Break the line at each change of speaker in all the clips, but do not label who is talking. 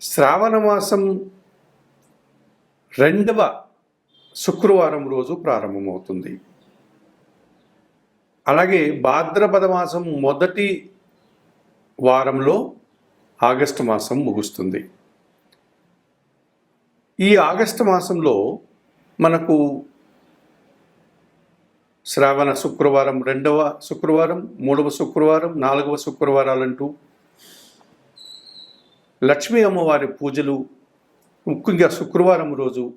శ్రావణ మాసం రెండవ శుక్రవారం రోజు ప్రారంభమవుతుంది. అలాగే భాద్రపద మాసం మొదటి వారంలో ఆగస్టు మాసం ముగుస్తుంది. ఈ ఆగస్టు మాసంలో మనకు శ్రావణ శుక్రవారం రెండవ శుక్రవారం మూడవ శుక్రవారం నాలుగవ శుక్రవారాలంటూ లక్ష్మీ అమ్మవారి పూజలు ముఖ్యంగా శుక్రవారం రోజు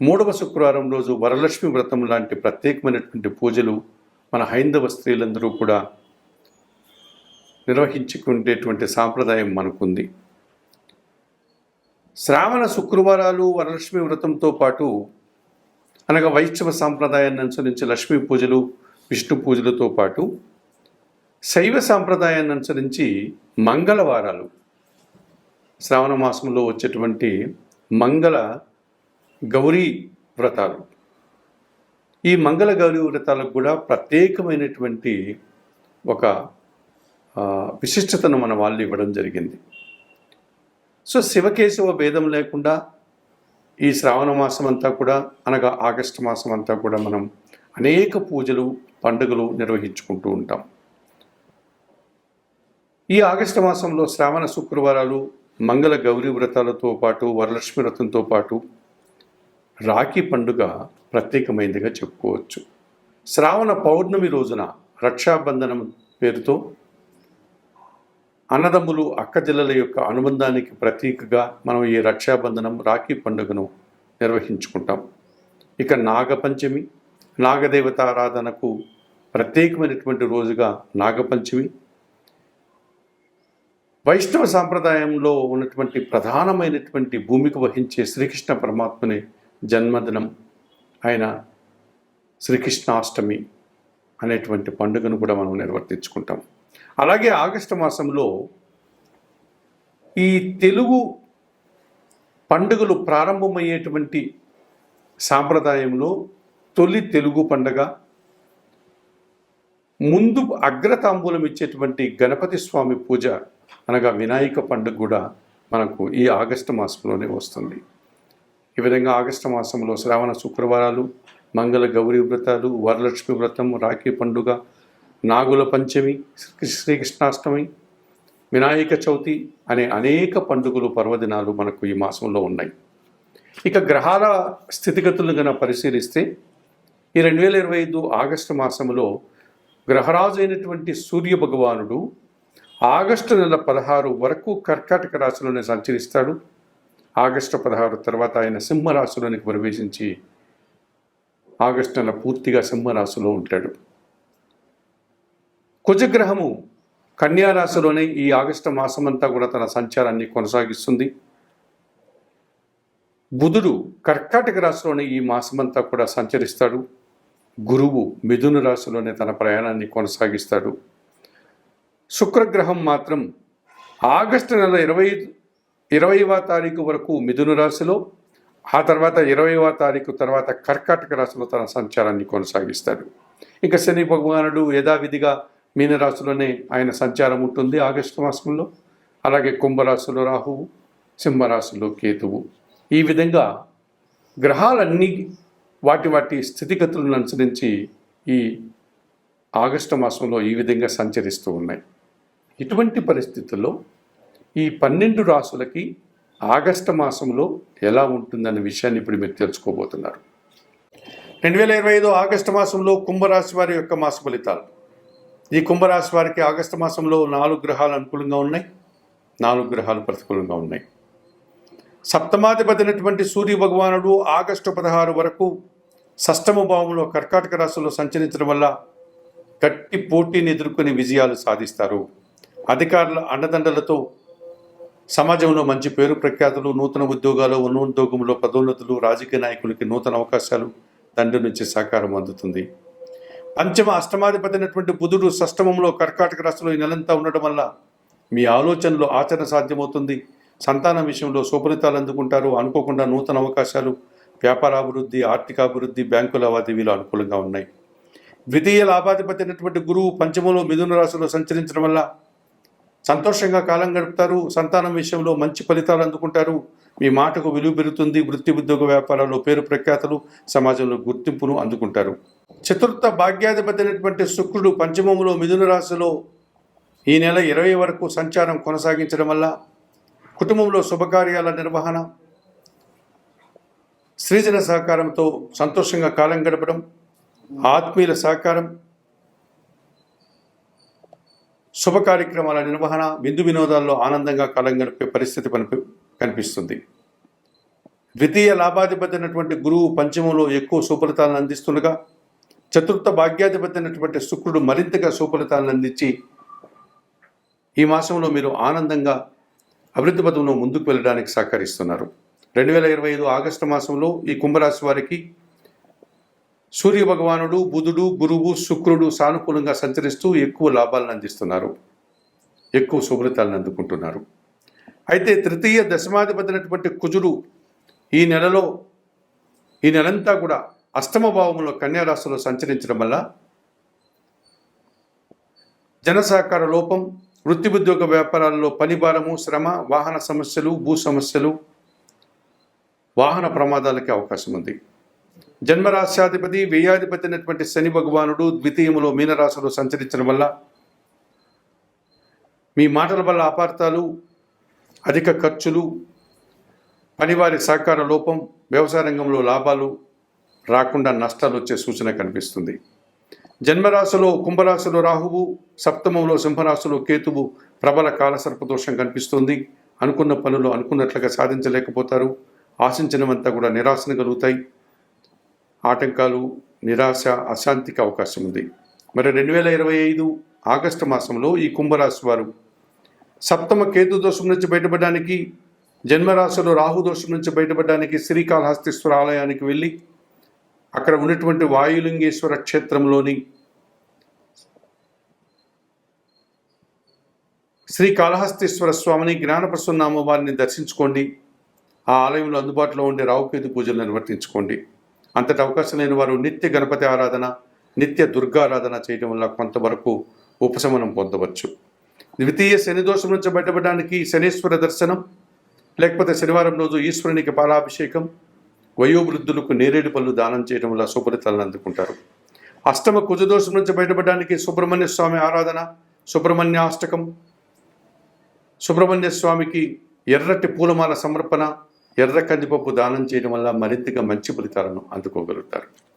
మూడవ శుక్రవారం రోజు వరలక్ష్మి వ్రతం లాంటి ప్రత్యేకమైనటువంటి పూజలు మన హైందవ స్త్రీలందరూ కూడా నిర్వహించుకునేటువంటి సాంప్రదాయం మనకుంది. శ్రావణ శుక్రవారాలు వరలక్ష్మి వ్రతంతో పాటు అనగా వైష్ణవ సాంప్రదాయాన్ని అనుసరించి లక్ష్మీ పూజలు విష్ణు పూజలతో పాటు శైవ సాంప్రదాయాన్ని అనుసరించి మంగళవారాలు శ్రావణ మాసంలో వచ్చేటువంటి మంగళ గౌరీ వ్రతాలు. ఈ మంగళ గౌరీ వ్రతాలకు కూడా ప్రత్యేకమైనటువంటి ఒక విశిష్టతను మన వాళ్ళు ఇవ్వడం జరిగింది. సో శివకేశవ భేదం లేకుండా ఈ శ్రావణ మాసం అంతా కూడా అనగా ఆగస్టు మాసం అంతా కూడా మనం అనేక పూజలు పండుగలు నిర్వహించుకుంటూ ఉంటాం. ఈ ఆగస్టు మాసంలో శ్రావణ శుక్రవారాలు మంగళ గౌరీ వ్రతాలతో పాటు వరలక్ష్మి వ్రతంతో పాటు రాఖీ పండుగ ప్రత్యేకమైనదిగా చెప్పుకోవచ్చు. శ్రావణ పౌర్ణమి రోజున రక్షాబంధనం పేరుతో అన్నదమ్ములు అక్కజల్లల యొక్క అనుబంధానికి ప్రతీకగా మనం ఈ రక్షాబంధనం రాఖీ పండుగను నిర్వహించుకుంటాం. ఇక నాగపంచమి నాగదేవత ఆరాధనకు ప్రత్యేకమైనటువంటి రోజుగా నాగపంచమి వైష్ణవ సాంప్రదాయంలో ఉన్నటువంటి ప్రధానమైనటువంటి భూమిక వహించే శ్రీకృష్ణ పరమాత్మని జన్మదినం ఆయన శ్రీకృష్ణాష్టమి అనేటువంటి పండుగను కూడా మనం నిర్వర్తించుకుంటాం. అలాగే ఆగస్టు మాసంలో ఈ తెలుగు పండుగలు ప్రారంభమయ్యేటువంటి సాంప్రదాయంలో తొలి తెలుగు పండగ ముందు అగ్రతాంబూలం ఇచ్చేటువంటి గణపతి స్వామి పూజ అనగా వినాయక పండుగ కూడా మనకు ఈ ఆగస్టు మాసంలోనే వస్తుంది. ఈ విధంగా ఆగస్టు మాసంలో శ్రావణ శుక్రవారాలు మంగళ గౌరీ వ్రతాలు వరలక్ష్మి వ్రతం రాఖీ పండుగ నాగుల పంచమి శ్రీ- శ్రీకృష్ణాష్టమి వినాయక చవితి అనే అనేక పండుగలు పర్వదినాలు మనకు ఈ మాసంలో ఉన్నాయి. ఇక గ్రహాల స్థితిగతులను గన పరిశీలిస్తే ఈ రెండు వేల ఇరవై ఐదు ఆగస్టు మాసంలో గ్రహరాజు అయినటువంటి సూర్య భగవానుడు ఆగస్టు నెల పదహారు వరకు కర్కాటక రాశిలోనే సంచరిస్తాడు. ఆగస్టు పదహారు తర్వాత ఆయన సింహరాశిలోనికి ప్రవేశించి ఆగస్టు నెల పూర్తిగా సింహరాశిలో ఉంటాడు. కుజగ్రహము కన్యారాశిలోనే ఈ ఆగస్టు మాసమంతా కూడా తన సంచారాన్ని కొనసాగిస్తుంది. బుధుడు కర్కాటక రాశిలోనే ఈ మాసమంతా కూడా సంచరిస్తాడు. గురువు మిథున రాశిలోనే తన ప్రయాణాన్ని కొనసాగిస్తాడు. శుక్రగ్రహం మాత్రం ఆగస్టు నెల ఇరవై ఇరవైవ తారీఖు వరకు మిథున రాశిలో ఆ తర్వాత ఇరవైవ తారీఖు తర్వాత కర్కాటక రాశిలో తన సంచారాన్ని కొనసాగిస్తాడు. ఇంకా శని భగవానుడు యథావిధిగా మీనరాశిలోనే ఆయన సంచారం ఉంటుంది ఆగస్టు మాసంలో. అలాగే కుంభరాశిలో రాహువు సింహరాశిలో కేతువు. ఈ విధంగా గ్రహాలన్నీ వాటి వాటి స్థితిగతులను అనుసరించి ఈ ఆగస్టు మాసంలో ఈ విధంగా సంచరిస్తూ ఉన్నాయి. ఇటువంటి పరిస్థితుల్లో ఈ పన్నెండు రాసులకి ఆగస్టు మాసంలో ఎలా ఉంటుందన్న విషయాన్ని ఇప్పుడు మీరు తెలుసుకోబోతున్నారు. రెండు వేల ఇరవై ఐదు ఆగస్టు మాసంలో కుంభరాశి వారి యొక్క మాస ఫలితాలు. ఈ కుంభరాశి వారికి ఆగస్టు మాసంలో నాలుగు గ్రహాలు అనుకూలంగా ఉన్నాయి. నాలుగు గ్రహాలు ప్రతికూలంగా ఉన్నాయి. సప్తమాధిపతినటువంటి సూర్య భగవానుడు ఆగస్టు పదహారు వరకు షష్టమ భావంలో కర్కాటక రాశిలో సంచరించడం వల్ల గట్టి పోటీని ఎదుర్కొని విజయాలు సాధిస్తారు. అధికారుల అండదండలతో సమాజంలో మంచి పేరు ప్రఖ్యాతులు నూతన ఉద్యోగాలు ఉన్నోద్యోగంలో పదోన్నతులు రాజకీయ నాయకులకి నూతన అవకాశాలు తండ్రి నుంచి సహకారం అందుతుంది. పంచమ అష్టమాధిపతి అయినటువంటి బుధుడు సష్టమంలో కర్కాటక రాశిలో ఈ నెలంతా ఉండడం వల్ల మీ ఆలోచనలో ఆచరణ సాధ్యమవుతుంది. సంతానం విషయంలో సుఫలితాలు అందుకుంటారు. అనుకోకుండా నూతన అవకాశాలు వ్యాపారాభివృద్ధి ఆర్థికాభివృద్ధి బ్యాంకు లావాదేవీలు అనుకూలంగా ఉన్నాయి. ద్వితీయ లాభాధిపతి అయినటువంటి గురువు పంచమంలో మిథున రాశిలో సంచరించడం వల్ల సంతోషంగా కాలం గడుపుతారు. సంతానం విషయంలో మంచి ఫలితాలు అందుకుంటారు. మీ మాటకు విలువ పెరుగుతుంది. వృత్తి ఉద్యోగ వ్యాపారాల్లో పేరు ప్రఖ్యాతలు సమాజంలో గుర్తింపును అందుకుంటారు. చతుర్థ భాగ్యాధిపతి అయినటువంటి శుక్రుడు పంచమంలో మిథున రాశిలో ఈ నెల ఇరవై వరకు సంచారం కొనసాగించడం వల్ల కుటుంబంలో శుభకార్యాల నిర్వహణ సృజన సహకారంతో సంతోషంగా కాలం గడపడం ఆత్మీయుల సహకారం శుభ కార్యక్రమాల నిర్వహణ విందు వినోదాల్లో ఆనందంగా కాలం గడిపే పరిస్థితి కనిపి కనిపిస్తుంది. ద్వితీయ లాభాధిపతి అయినటువంటి గురువు పంచమంలో ఎక్కువ సుఫలితాలను అందిస్తుండగా చతుర్థ భాగ్యాధిపతి అయినటువంటి శుక్రుడు మరింతగా సుఫలితాలను అందించి ఈ మాసంలో మీరు ఆనందంగా అభివృద్ధి పథంలో ముందుకు వెళ్ళడానికి సహకరిస్తున్నారు. రెండు వేల ఇరవై ఐదు ఆగస్టు మాసంలో ఈ కుంభరాశి వారికి సూర్య భగవానుడు బుధుడు గురువు శుక్రుడు సానుకూలంగా సంచరిస్తూ ఎక్కువ లాభాలను అందిస్తున్నారు. ఎక్కువ శుభ్రతాలను అందుకుంటున్నారు. అయితే తృతీయ దశమాధిపతినటువంటి కుజుడు ఈ నెలలో ఈ నెలంతా కూడా అష్టమ భావంలో కన్యారాశిలో సంచరించడం వల్ల జనసహకార లోపం వృత్తి ఉద్యోగ వ్యాపారాల్లో పని భారము శ్రమ వాహన సమస్యలు భూ సమస్యలు వాహన ప్రమాదాలకి అవకాశం ఉంది జన్మరాశ్యాధిపతి వ్యయాధిపతి అయినటువంటి శని భగవానుడు ద్వితీయములో మీనరాశిలో సంచరించడం వల్ల మీ మాటల వల్ల అపార్థాలు అధిక ఖర్చులు పనివారి సహకార లోపం వ్యవసాయ రంగంలో లాభాలు రాకుండా నష్టాలు వచ్చే సూచన కనిపిస్తుంది. జన్మరాశిలో కుంభరాశిలో రాహువు సప్తమంలో సింహరాశిలో కేతువు ప్రబల కాలసర్పదోషం కనిపిస్తుంది. అనుకున్న పనులు అనుకున్నట్లుగా సాధించలేకపోతారు. ఆశించినవంతా కూడా నిరాశను కలుగుతాయి. ఆటంకాలు నిరాశ అశాంతికి అవకాశం ఉంది. మరి రెండు వేల ఇరవై ఐదు ఆగస్టు మాసంలో ఈ కుంభరాశి వారు సప్తమ కేతు దోషం నుంచి బయటపడడానికి జన్మరాశిలో రాహు దోషం నుంచి బయటపడడానికి శ్రీకాళహస్తీశ్వర ఆలయానికి వెళ్ళి అక్కడ ఉన్నటువంటి వాయులింగేశ్వర క్షేత్రంలోని శ్రీ కాళహస్తీశ్వర స్వామిని జ్ఞానప్రసన్నామ వారిని దర్శించుకోండి. ఆ ఆలయంలో అందుబాటులో ఉండే రావుకేతు పూజలు నిర్వర్తించుకోండి. అంతటి అవకాశం లేని వారు నిత్య గణపతి ఆరాధన నిత్య దుర్గారాధన చేయడం వల్ల కొంతవరకు ఉపశమనం పొందవచ్చు. ద్వితీయ శని దోషం నుంచి బయటపడడానికి శనీశ్వర దర్శనం లేకపోతే శనివారం రోజు ఈశ్వరునికి పాలాభిషేకం వయోవృద్ధులకు నేరేడు పళ్ళు దానం చేయడం వల్ల శుభ్రతలను అందుకుంటారు. అష్టమ కుజదోషం నుంచి బయటపడడానికి సుబ్రహ్మణ్య స్వామి ఆరాధన సుబ్రహ్మణ్యాష్టకం సుబ్రహ్మణ్య స్వామికి ఎర్రటి పూలమాల సమర్పణ ఎర్ర కందిపప్పు దానం చేయడం వల్ల మరింతగా మంచి ఫలితాలను అందుకోగలుగుతారు.